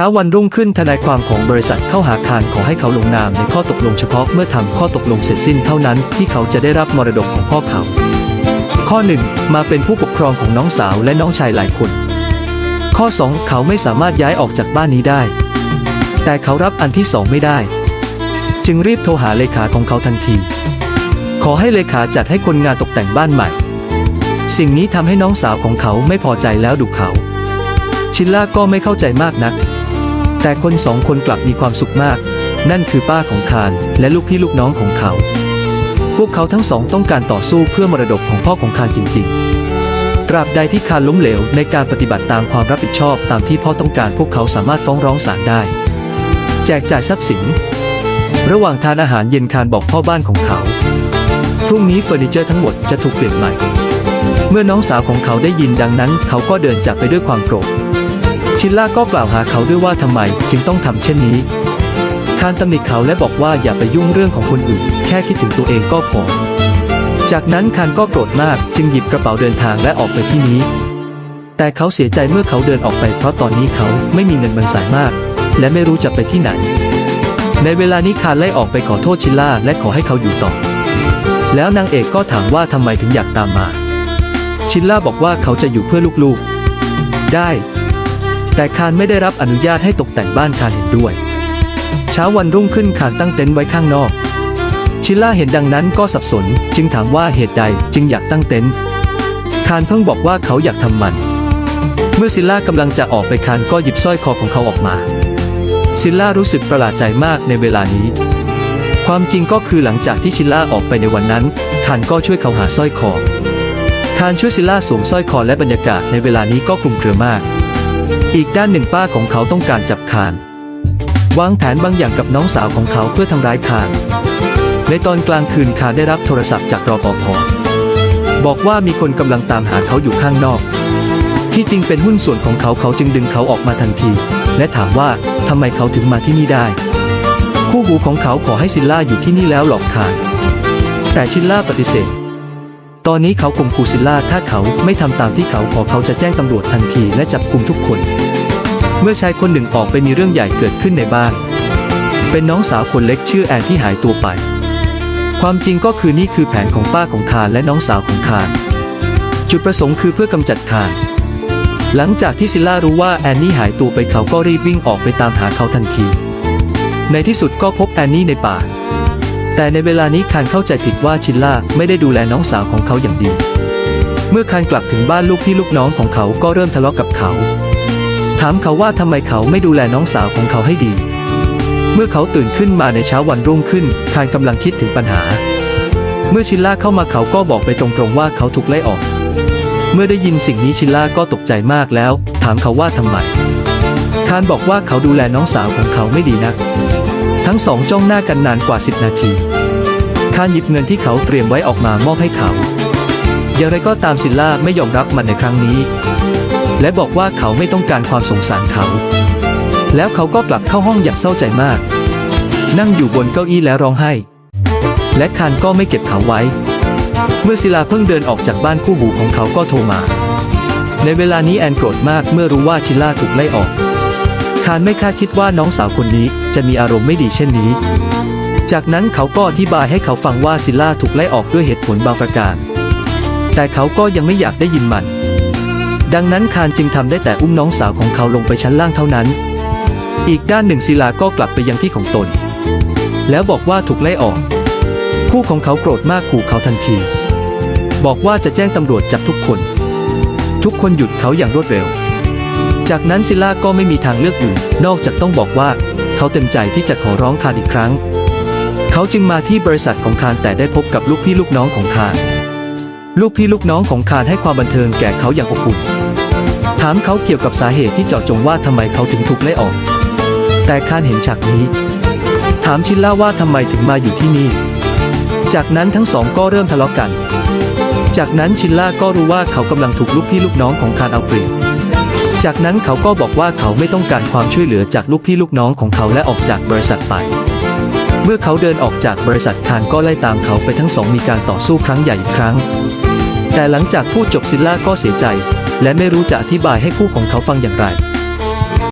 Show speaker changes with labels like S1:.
S1: ช้าวันรุ่งขึ้นทนายความของบริษัทเข้าหาคารขอให้เขาลงนามในข้อตกลงเฉพาะเมื่อทำข้อตกลงเสร็จสิ้นเท่านั้นที่เขาจะได้รับมรดกของพ่อเขา ข้อ 1 มาเป็นผู้ปกครองของน้องสาวและน้องชายหลายคน ข้อ 2 เขาไม่สามารถย้ายออกจากบ้านนี้ได้ แต่เขารับอันที่สองไม่ได้ จึงรีบโทรหาเลขาของเขาทันที ขอให้เลขาจัดให้คนงานตกแต่งบ้านใหม่ สิ่งนี้ทำให้น้องสาวของเขาไม่พอใจแล้วดุเขา ชินล่าก็ไม่เข้าใจมากนัก แต่คนสองคนกลับมีความสุขมาก นั่นคือป้าของคารและลูกพี่ลูกน้องของเขา พวกเขาทั้งสองต้องการต่อสู้เพื่อมรดกของพ่อของคารจริง ๆ ตราบใดที่คารล้มเหลวในการปฏิบัติตามความรับผิดชอบตามที่พ่อต้องการพวกเขาสามารถฟ้องร้องศาลได้ แจกจ่ายทรัพย์สิน ระหว่างทานอาหารเย็นคารบอกพ่อบ้านของเขา พรุ่งนี้เฟอร์นิเจอร์ทั้งหมดจะถูกเปลี่ยนใหม่ เมื่อน้องสาวของเขาได้ยินดังนั้น เขาก็เดินจากไปด้วยความโกรธ ชินล่าก็กล่าวหาเขาด้วยว่าทำไมจึงต้องทำเช่นนี้คานตำหนิเขาและบอกว่าอย่าไปยุ่งเรื่องของคนอื่น แค่คิดถึงตัวเองก็พอ จากนั้นคานก็โกรธมากจึงหยิบกระเป๋าเดินทางและออกไปที่นี้ แต่เขาเสียใจเมื่อเขาเดินออกไปเพราะตอนนี้เขาไม่มีเงินบรรสายมาก และไม่รู้จะไปที่ไหน ในเวลานี้คานไล่ออกไปขอโทษชินล่าและขอให้เขาอยู่ต่อ แล้วนางเอกก็ถามว่าทำไมถึงอยากตามมา ชินล่าบอกว่าเขาจะอยู่เพื่อลูกๆ ได้ แต่คานไม่ได้รับอนุญาตให้ตกแต่งบ้านคานเห็นด้วย เช้าวันรุ่งขึ้นคานตั้งเต็นท์ไว้ข้างนอก ชิล่าเห็นดังนั้นก็สับสน จึงถามว่าเหตุใดจึงอยากตั้งเต็นท์คานเพิ่งบอกว่าเขาอยากทำมัน เมื่อซิลล่ากำลังจะออกไปคานก็หยิบสร้อยคอของเขาออกมา ซิลล่ารู้สึกประหลาดใจมากในเวลานี้ ความจริงก็คือหลังจากที่ชิลล่าออกไปในวันนั้นคานก็ช่วยเขาหาสร้อยคอคานช่วยซิลล่าสวมสร้อยคอและบรรยากาศในเวลานี้ก็คลุมเครือมาก อีกด้านหนึ่งป้าของเขาต้องการจับคานวางแผนบางอย่างกับน้องสาวของเขาเพื่อทำร้ายคานในตอนกลางคืนคานได้รับโทรศัพท์จากรปภบอกว่ามีคนกำลังตามหาเขาอยู่ข้างนอก ที่จริงเป็นหุ้นส่วนของเขาเขาจึงดึงเขาออกมาทันที และถามว่าทำไมเขาถึงมาที่นี่ได้ คู่หูของเขาขอให้ซิลล่าอยู่ที่นี่แล้วหลอกคานแต่ชิลล่าปฏิเสธ ตอนนี้เขาข่มขู่ซิลล่าถ้าเขาไม่ทำตามที่เขาขอเขาจะแจ้งตำรวจทันทีและจับกลุ่มทุกคน เมื่อชายคนหนึ่งออกไปมีเรื่องใหญ่เกิดขึ้นในบ้าน เป็นน้องสาวคนเล็กชื่อแอนที่หายตัวไป ความจริงก็คือนี่คือแผนของป้าของคารและน้องสาวของคารจุดประสงค์คือเพื่อกำจัดคารหลังจากที่ซิลล่ารู้ว่าแอนนี่หายตัวไปเขาก็รีบวิ่งออกไปตามหาเขาทันที ในที่สุดก็พบแอนนี่ในป่า แต่ในเวลานี้คานเข้าใจผิดว่าชิลล่าไม่ได้ดูแลน้องสาวของเขาอย่างดี เมื่อคานกลับถึงบ้านลูกพี่ลูกน้องของเขาก็เริ่มทะเลาะกับเขา ถามเขาว่าทำไมเขาไม่ดูแลน้องสาวของเขาให้ดี เมื่อเขาตื่นขึ้นมาในเช้าวันรุ่งขึ้นคานกำลังคิดถึงปัญหา เมื่อชิลล่าเข้ามาเขาก็บอกไปตรงๆว่าเขาถูกไล่ออก เมื่อได้ยินสิ่งนี้ชิลล่าก็ตกใจมากแล้ว ถามเขาว่าทำไมคานบอกว่าเขาดูแลน้องสาวของเขาไม่ดีนัก ทั้งสองจ้องหน้ากันนานกว่า 10 นาทีคานหยิบเงินที่เขาเตรียมไว้ออกมามอบให้เขา อย่างไรก็ตามซิลล่าไม่ยอมรับมันในครั้งนี้ และบอกว่าเขาไม่ต้องการความสงสารเขา แล้วเขาก็กลับเข้าห้องอย่างเศร้าใจมาก นั่งอยู่บนเก้าอี้แล้วร้องไห้ และคานก็ไม่เก็บเขาไว้ เมื่อศิลาเพิ่งเดินออกจากบ้านคู่หูของเขาก็โทรมา ในเวลานี้แอนโกรธมากเมื่อรู้ว่าชิลล่าถูกไล่ออก คานไม่คาดคิดว่าน้องสาวคนนี้จะมีอารมณ์ไม่ดีเช่นนี้ จากนั้นเขาก็อธิบายให้เขาฟังว่าซิล่าถูกไล่ออกด้วยเหตุผลบางประการ แต่เขาก็ยังไม่อยากได้ยินมัน ดังนั้นคานจึงทำได้แต่อุ้มน้องสาวของเขาลงไปชั้นล่างเท่านั้น อีกด้านหนึ่งศิลาก็กลับไปยังที่ของตน แล้วบอกว่าถูกไล่ออก คู่ของเขาโกรธมากขู่เขาทันที บอกว่าจะแจ้งตำรวจจับทุกคน ทุกคนหยุดเขาอย่างรวดเร็ว จากนั้นซิลล่าก็ไม่มีทางเลือกอื่น นอกจากต้องบอกว่า เขาเต็มใจที่จะขอร้องคานอีกครั้ง เขาจึงมาที่บริษัทของคานแต่ได้พบกับลูกพี่ลูกน้องของคานลูกพี่ลูกน้องของคานให้ความบันเทิงแก่เขาอย่างอบอุ่นถามเขาเกี่ยวกับสาเหตุที่เจาะจงว่าทำไมเขาถึงถูกไล่ออก แต่คานเห็นฉากนี้ ถามชินล่าว่าทำไมถึงมาอยู่ที่นี่ จากนั้นทั้งสองก็เริ่มทะเลาะกัน จากนั้นชินล่าก็รู้ว่าเขากำลังถูกลูกพี่ลูกน้องของคานเอาเปรียบ จากนั้นเขาก็บอกว่าเขาไม่ต้องการความช่วยเหลือจากลูกพี่ลูกน้องของเขาและออกจากบริษัทไป เมื่อเขาเดินออกจากบริษัทคานก็ไล่ตามเขาไปทั้งสองมีการต่อสู้ครั้งใหญ่อีกครั้ง แต่หลังจากพูดจบซิลล่าก็เสียใจ และไม่รู้จะอธิบายให้คู่ของเขาฟังอย่างไร